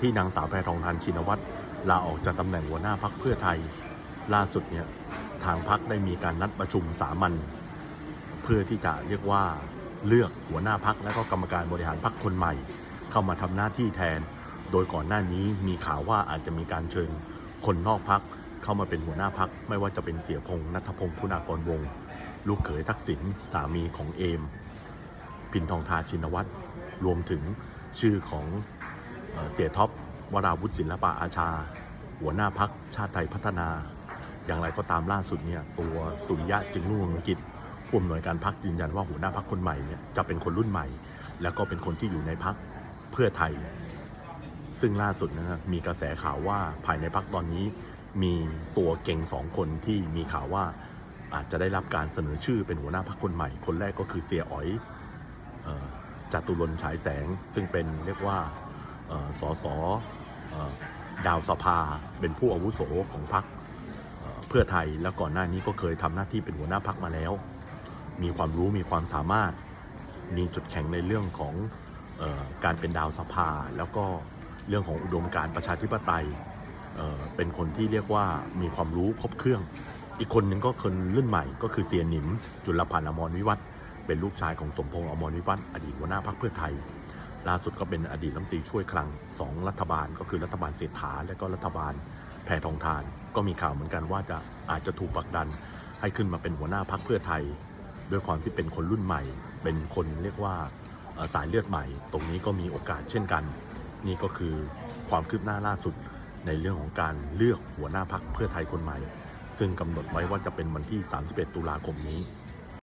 ที่นางสาวแพทองทานชินวัตรลาออกจากตำแหน่งหัวหน้าพักเพื่อไทย ล่าสุดเนี่ยทางพักได้มีการนัดประชุมสามัญเพื่อที่จะเรียกว่าเลือกหัวหน้าพักและก็กรรมการบริหารพักคนใหม่ เข้ามาทำหน้าที่แทน โดยก่อนหน้านี้มีข่าวว่าอาจจะมีการเชิญคนนอกพักเข้ามาเป็นหัวหน้าพักไม่ว่าจะเป็นเสียพงษ์นัทพงศ์คุณากรวงศ์ลูกเขยทักษิณสามีของเอม พินทองทาชินวัตรรวมถึงชื่อของ เอ่อเสียท็อปวราวุฒิศิลปะอาชา หัวหน้าพักชาติไทยพัฒนา อย่างไรก็ตามล่าสุดเนี่ยตัวสุริยะจึงรุ่งเรืองกิจผู้อำนวยการพักยืนยันว่าหัวหน้าพักคนใหม่เนี่ยจะเป็นคนรุ่นใหม่ แล้วก็เป็นคนที่อยู่ในพักเพื่อไทย ซึ่งล่าสุดนะครับมีกระแสข่าวว่าภายในพักตอนนี้มีตัวเก่งสองคนที่มีข่าวว่าอาจจะได้รับการเสนอชื่อเป็นหัวหน้าพักคนใหม่ คนแรกก็คือเสียอ๋อยจตุรนฉายแสงซึ่งเป็นเรียกว่า สสดาวสภาเป็นผู้อาวุโสของพักเพื่อไทยแล้วก่อนหน้านี้ก็เคยทำหน้าที่เป็นหัวหน้าพักมาแล้ว มีความรู้มีความสามารถ มีจุดแข็งในเรื่องของออการเป็นดาวสภา แล้วก็เรื่องของอุดมการประชาธิปไตยเเป็นคนที่เรียกว่ามีความรู้ครบเครื่อง อีกคนหนึ่งก็คนรุ่นใหม่ ก็คือเสียหนิม จุลพันธ์อมรวิวัฒน์เป็นลูกชายของสมพงษ์อมรวิวัฒน์อดีตหัวหน้าพรรคเพื่อไทย ล่าสุดก็เป็นอดีตรัฐมนตรีช่วยคลังสองรัฐบาลก็คือรัฐบาลเศรษฐาและก็รัฐบาลแพทองทาน ก็มีข่าวเหมือนกันว่าจะอาจจะถูกผลักดันให้ขึ้นมาเป็นหัวหน้าพรรคเพื่อไทย ด้วยความที่เป็นคนรุ่นใหม่ เป็นคนเรียกว่าสายเลือดใหม่ ตรงนี้ก็มีโอกาสเช่นกัน นี่ก็คือความคืบหน้าล่าสุดในเรื่องของการเลือกหัวหน้าพักเพื่อไทยคนใหม่ ซึ่งกำหนดไว้ว่าจะเป็นวันที่ 31 ตุลาคมนี้